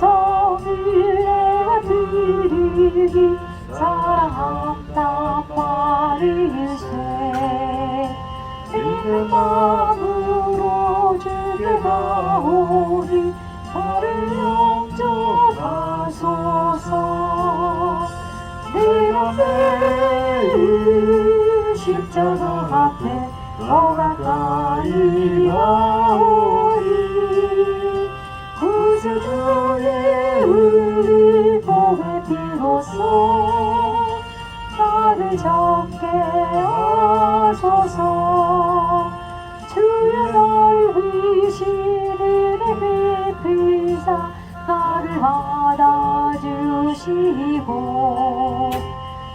내가 드리기 사랑한다 말일세 믿는 마음으로 주께 가오니 나를 영접하소서. 내가 매일 십자가 앞에 더 가까이 가오니 우리 몸의 피로써 나를 적게 하소서 주의 넓으시는 베푸사 나를 받아주시고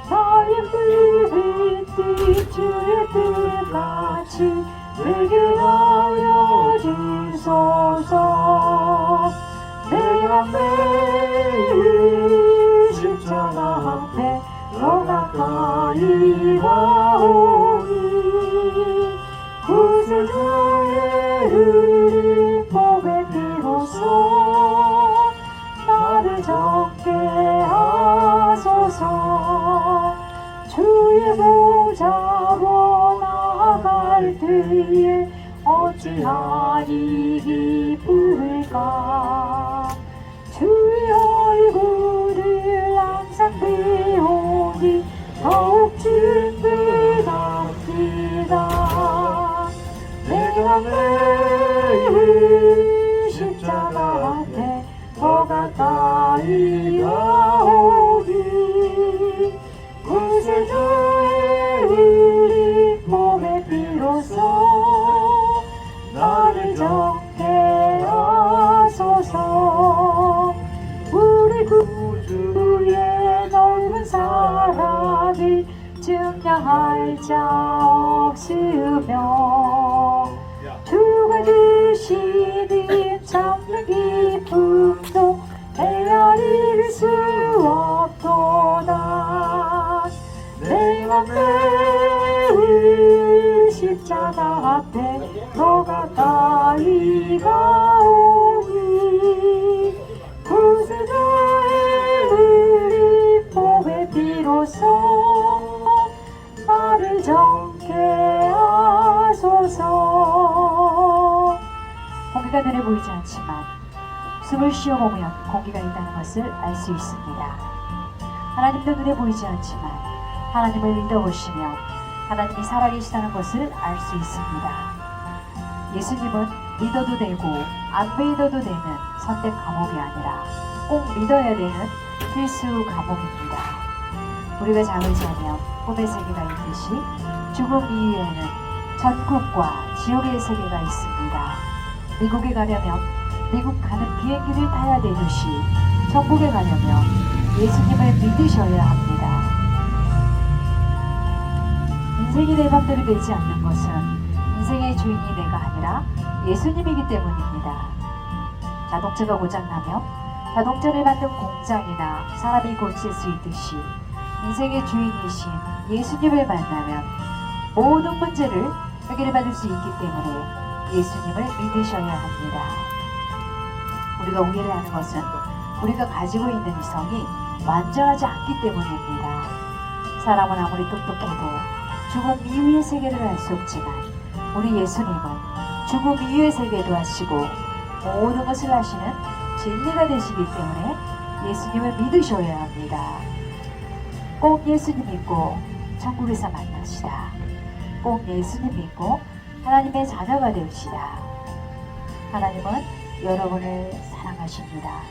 나의 불빛 주의 뜻같이 내게 하여 주소서 매일 십자가 앞에 더 가까이 가오니 구세주의 몸의 피로써 나를 적게 하소서. 주의 보좌로 나아갈 때에 어찌하니 기쁠까 사랑이 증량할 자 없으며 주가 주시 매일 십자가 앞에 더 가까이 가오니 구세주의 우리 몸의 피로써 나를 적게 하소서 공기가 눈에 보이지 않지만 숨을 쉬어보면 공기가 있다는 것을 알 수 있습니다. 하나님도 눈에 보이지 않지만 하나님을 믿어보시면 하나님이 살아계시다는 것을 알 수 있습니다. 예수님은 믿어도 되고 안 믿어도 되는 선택 과목이 아니라 꼭 믿어야 되는 필수 과목입니다. 우리가 잠을 자면 꿈의 세계가 있듯이 죽음 이후에는 천국과 지옥의 세계가 있습니다. 미국에 가려면 미국 가는 비행기를 타야 되듯이 천국에 가려면 예수님을 믿으셔야 합니다. 내 맘대로 되지 않는 것은 인생의 주인이 내가 아니라 예수님이기 때문입니다. 자동차가 고장나면 자동차를 만든 공장이나 사람이 고칠 수 있듯이 인생의 주인이신 예수님을 만나면 모든 문제를 해결해 받을 수 있기 때문에 예수님을 믿으셔야 합니다. 우리가 우리를 하는 것은 우리가 가지고 있는 이성이 완전하지 않기 때문입니다. 사람은 아무리 똑똑해도 죽음 이후의 세계를 알 수 없지만 우리 예수님은 죽음 이후의 세계도 하시고 모든 것을 하시는 진리가 되시기 때문에 예수님을 믿으셔야 합니다. 꼭 예수님 믿고 천국에서 만납시다. 꼭 예수님 믿고 하나님의 자녀가 되시다. 하나님은 여러분을 사랑하십니다.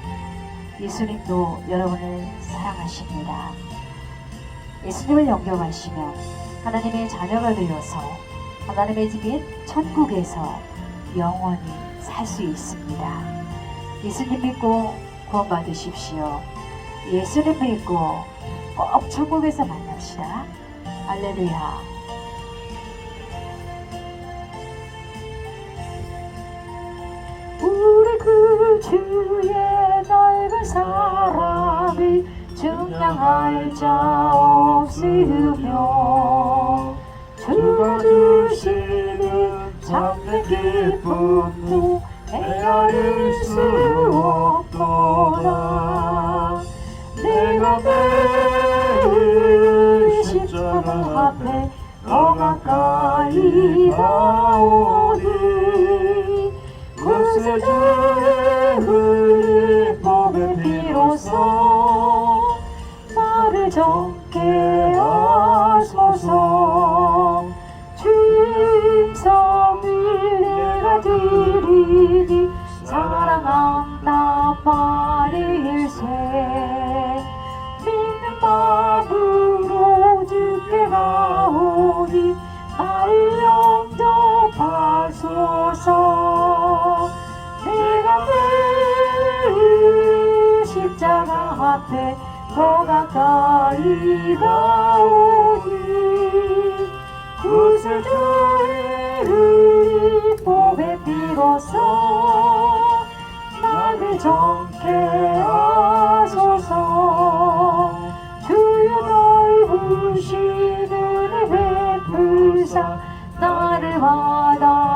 예수님도 여러분을 사랑하십니다. 예수님을 영접하시면 하나님의 자녀가 되어서 하나님의 집인 천국에서 영원히 살 수 있습니다. 예수님 믿고 구원받으십시오. 예수님 믿고 꼭 천국에서 만납시다. 할렐루야. 우리 그 주의 넓은 사랑이 증량할 자 없으 기쁨도 헤아릴 수 없도다. 내가 매일 십자가 앞에 더 가까이 가오니 그새 주의 흘린 몸의 피로써 나를 정케 하소서 성을 내가 드리니 사랑한다 말일세 믿는 마음으로 주께 가오니 나를 영접하소서. 내가 매일 십자가 앞에 더 가까이 가오니 구세주의 몸의 피로써 나를 정케 하소서. 주여 넓으신 은혜 베푸사 나를 받아주시고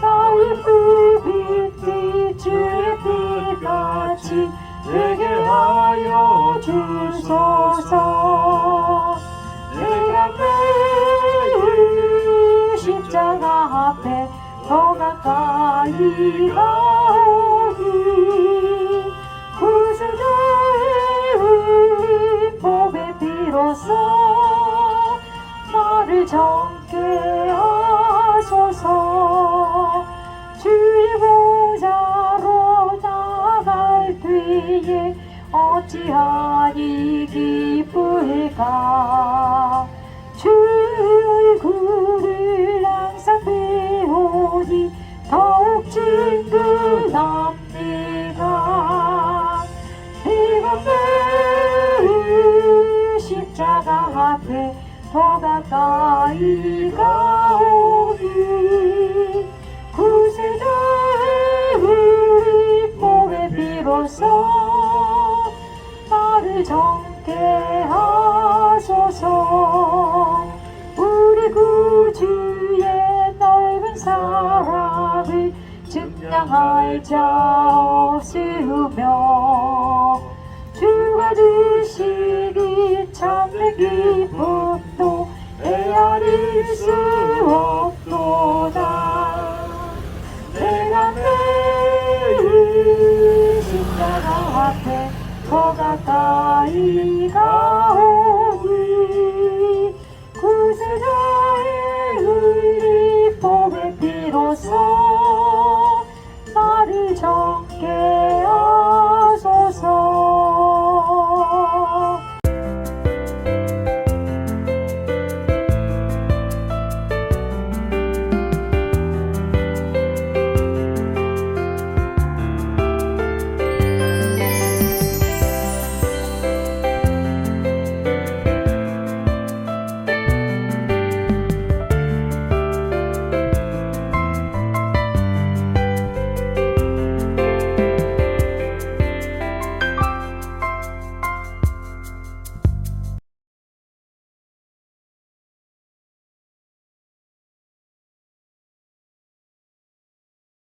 나의 불빛이 주의 빛같이 되게 하여 주소서 어찌하니 기쁠까? 주의 얼굴을 친근합니다 매일 십자가 앞에 더 가까이 가오니 구세주의 흘린 몸의 피로써 나를 정케 하소서 자 없으며 주가 주시기 참된 기쁨도 헤아릴 수 없도다. 내가 매일 십자가 앞에 더 가까이 가오니 구세자의 흘린 몸의 피로써